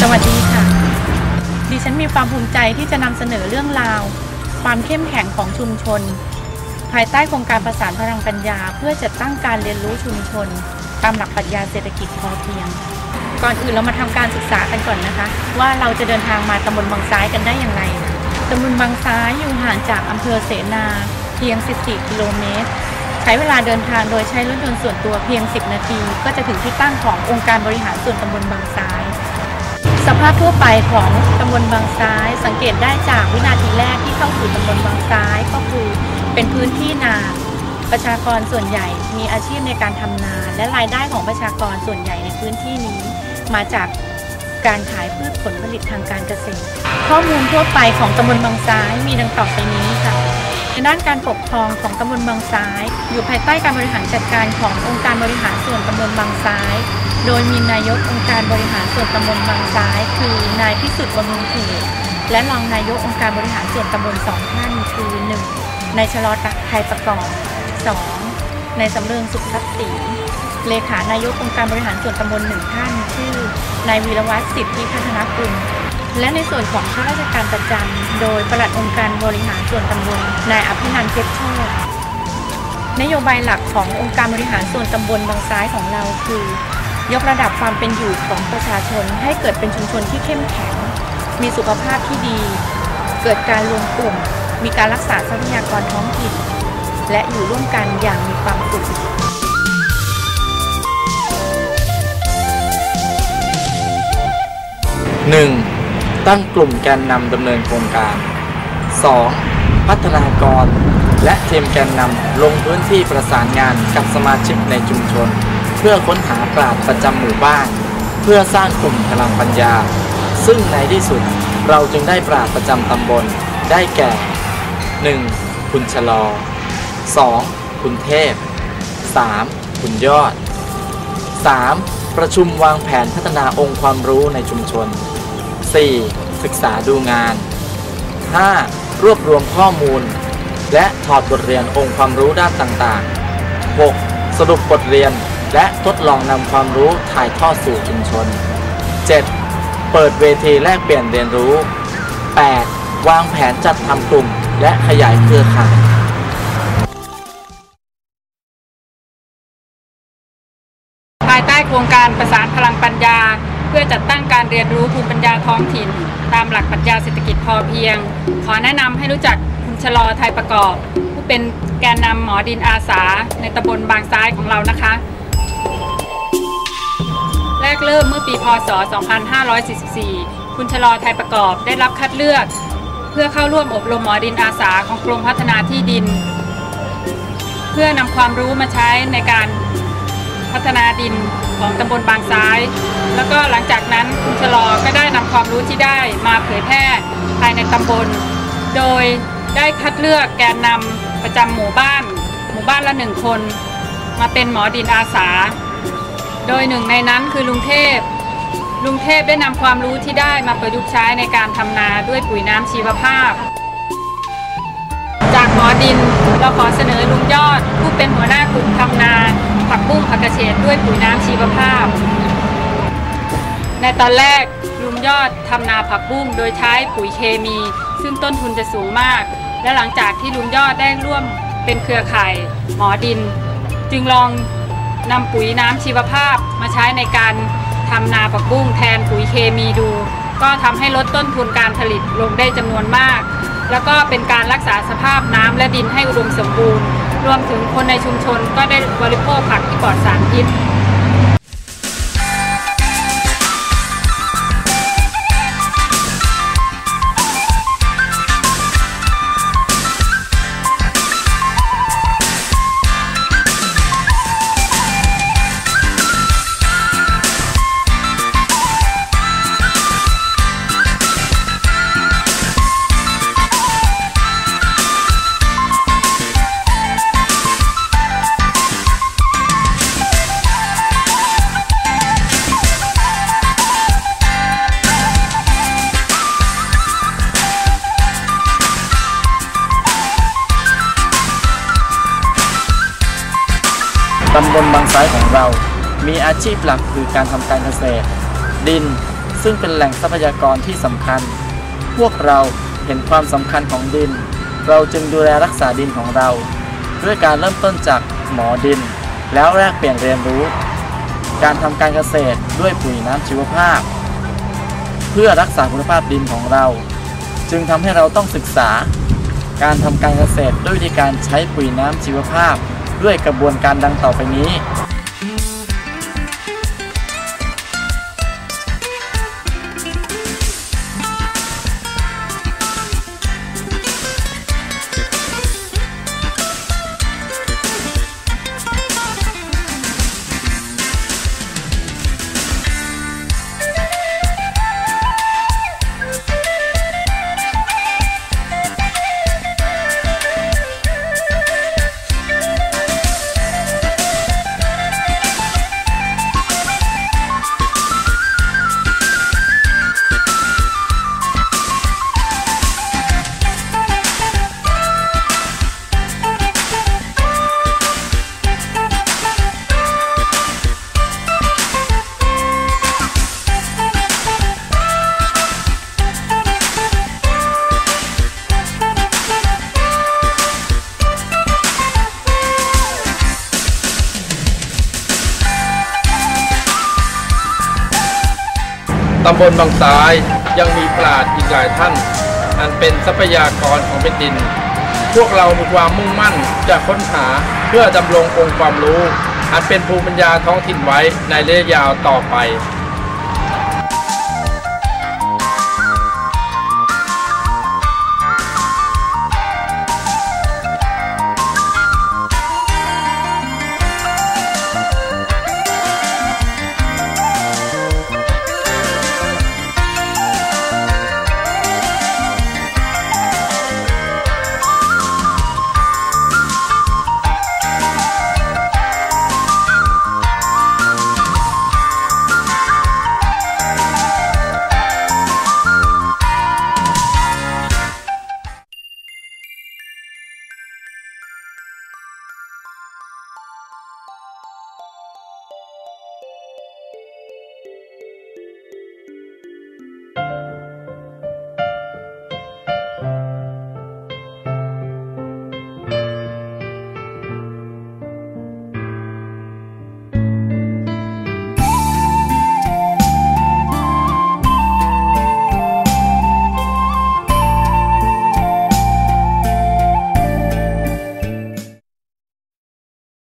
สวัสดีค่ะ ดิฉันมีความภูมิใจที่จะนำเสนอเรื่องราว ความเข้มแข็งของชุมชน ภายใต้โครงการประสานพลังปัญญา เพื่อจัดตั้งการเรียนรู้ชุมชน ตามหลักปรัชญาเศรษฐกิจพอเพียง ก่อนอื่นเรามาทำการศึกษากันก่อนนะคะ ว่าเราจะเดินทางมาตำบลบางซ้ายกันได้อย่างไรตำบลบางซ้ายอยู่ห่างจากอำเภอเสนา เพียง 14 กิโลเมตรใช้เวลาเดินทางโดยใช้รถยนต์ส่วนตัวเพียง 10 นาที ก็จะถึงที่ตั้งขององค์การบริหารส่วนตำบลบางซ้าย สภาพทั่วไปของตำบลบางซ้าย สังเกตได้จากวินาทีแรกที่เข้าสู่ตำบลบางซ้ายก็คือเป็นพื้นที่นาประชากรส่วนใหญ่มีอาชีพในการทำนา และรายได้ของประชากรส่วนใหญ่ในพื้นที่นี้ มาจากการขายพืชผลผลิตทางการเกษตร ข้อมูลทั่วไปของตำบลบางซ้ายมีดังต่อไปนี้ค่ะ ในด้านการปกครองของตำบลบางซ้าย อยู่ภายใต้การบริหารจัดการขององค์การบริหารส่วนตำบลบางซ้าย โดยมีนายกองค์การบริหารส่วนตำบลบางซ้าย คือนายพิสุทธิ์บำรุงเขตและรองนายกองค์การบริหารส่วนตำบลสองท่านคือหนึ่งนายชลอตักไทยประกอบสองนายสำเริงสุขทัพย์ศรีเลขานายกองค์การบริหารส่วนตำบลหนึ่งท่าน ชื่อนายวีรวัตรสิทธิพัฒนกุล และในส่วนของข้าราชการประจำโดยปลัดองค์การบริหารส่วนตำบลนายอภินันท์เพชรโชตนโยบายหลักขององค์การบริหารส่วนตำบลบางซ้ายของเราคือ ยกระดับความเป็นอยู่ของประชาชนให้เกิดเป็นชุมชนที่เข้มแข็ง มีสุขภาพที่ดี เกิดการรวมกลุ่ม มีการรักษาทรัพยากรท้องถิ่น และอยู่ร่วมกันอย่างมีความสุข 1. ตั้งกลุ่มแกนนำดำเนินโครงการ 2. พัฒนากร และทีมแกนนำลงพื้นที่ประสานงานกับสมาชิกในชุมชน เพื่อค้นหาปราชญ์ประจำหมู่บ้าน เพื่อสร้างกลุ่มพลังปัญญา ซึ่งในที่สุดเราจึงได้ปราชญ์ประจำตำบลได้แก่ 1. คุณชะลอ 2. คุณเทพ 3. คุณยอด 3. ประชุมวางแผนพัฒนาองค์ความรู้ในชุมชน 4. ศึกษาดูงาน 5. รวบรวมข้อมูล และถอดบทเรียนองค์ความรู้ด้านต่างๆ 6. สรุปบทเรียนและทดลองนำความรู้ถ่ายทอดสู่ชุมชน 7. เปิดเวทีแลกเปลี่ยนเรียนรู้ 8. วางแผนจัดทำกลุ่มและขยายเครือข่ายภายใต้โครงการประสานพลังปัญญา เพื่อจัดตั้งการเรียนรู้ภูมิปัญญาท้องถิ่น ตามหลักปรัชญาเศรษฐกิจพอเพียง ขอแนะนำให้รู้จักคุณชลอไทยประกอบ ผู้เป็นแกนนำหมอดินอาสา ในตำบลบางซ้ายของเรานะคะ แรกเริ่มเมื่อปีพศ 2544 คุณชลอไทยประกอบได้รับคัดเลือก เพื่อเข้าร่วมอบรมหมอดินอาสาของกรมพัฒนาที่ดิน เพื่อนำความรู้มาใช้ในการพัฒนาดินของตำบลบางซ้าย แล้วก็หลังจากนั้นคุณชะลอก็ได้นำความรู้ที่ได้มาเผยแพร่ภายในตำบล โดยได้คัดเลือกแกนนำประจำหมู่บ้าน หมู่บ้านละหนึ่งคน มาเป็นหมอดินอาสา โดยหนึ่งในนั้นคือลุงเทพ ลุงเทพได้นำความรู้ที่ได้มาประยุกต์ใช้ในการทำนาด้วยปุ๋ยน้ำชีวภาพ จากหมอดินเราขอเสนอลุงยอด ผู้เป็นหัวหน้ากลุ่มทำนาผักบุ้งผักกระเฉดด้วยปุ๋ยน้ำชีวภาพ ในตอนแรกลุงยอดทำนาผักบุ้งโดยใช้ปุ๋ยเคมี ซึ่งต้นทุนจะสูงมาก และหลังจากที่ลุงยอดได้ร่วมเป็นเครือข่ายหมอดิน จึงลองนำปุ๋ยน้ำชีวภาพมาใช้ในการทำนาผักบุ้งแทนปุ๋ยเคมีดู ก็ทำให้ลดต้นทุนการผลิตลงได้จำนวนมาก แล้วก็เป็นการรักษาสภาพน้ำและดินให้อุดมสมบูรณ์ รวมถึงคนในชุมชนก็ได้บริโภคผักที่ปลอดสารพิษำบลบางซ้ายของเรา มีอาชีพหลักคือการทำการเกษตร ดินซึ่งเป็นแหล่งทรัพยากรที่สำคัญ พวกเราเห็นความสำคัญของดิน เราจึงดูแลรักษาดินของเรา ด้วยการเริ่มต้นจากหมอดิน แล้วแลกเปลี่ยนเรียนรู้ การทำการเกษตรด้วยปุ๋ยน้ำชีวภาพ เพื่อรักษาคุณภาพดินของเรา จึงทำให้เราต้องศึกษา การทำการเกษตรด้วยวิธีการใช้ปุ๋ยน้ำชีวภาพ ด้วยกระบวนการดังต่อไปนี้ ตำบลบางซ้ายยังมีปราดอีกหลายท่าน อันเป็นทรัพยากรของแผ่นดิน พวกเรามีความมุ่งมั่นจะค้นหาเพื่อดำรงองค์ความรู้ อันเป็นภูมิปัญญาท้องถิ่นไว้ในระยะยาวต่อไป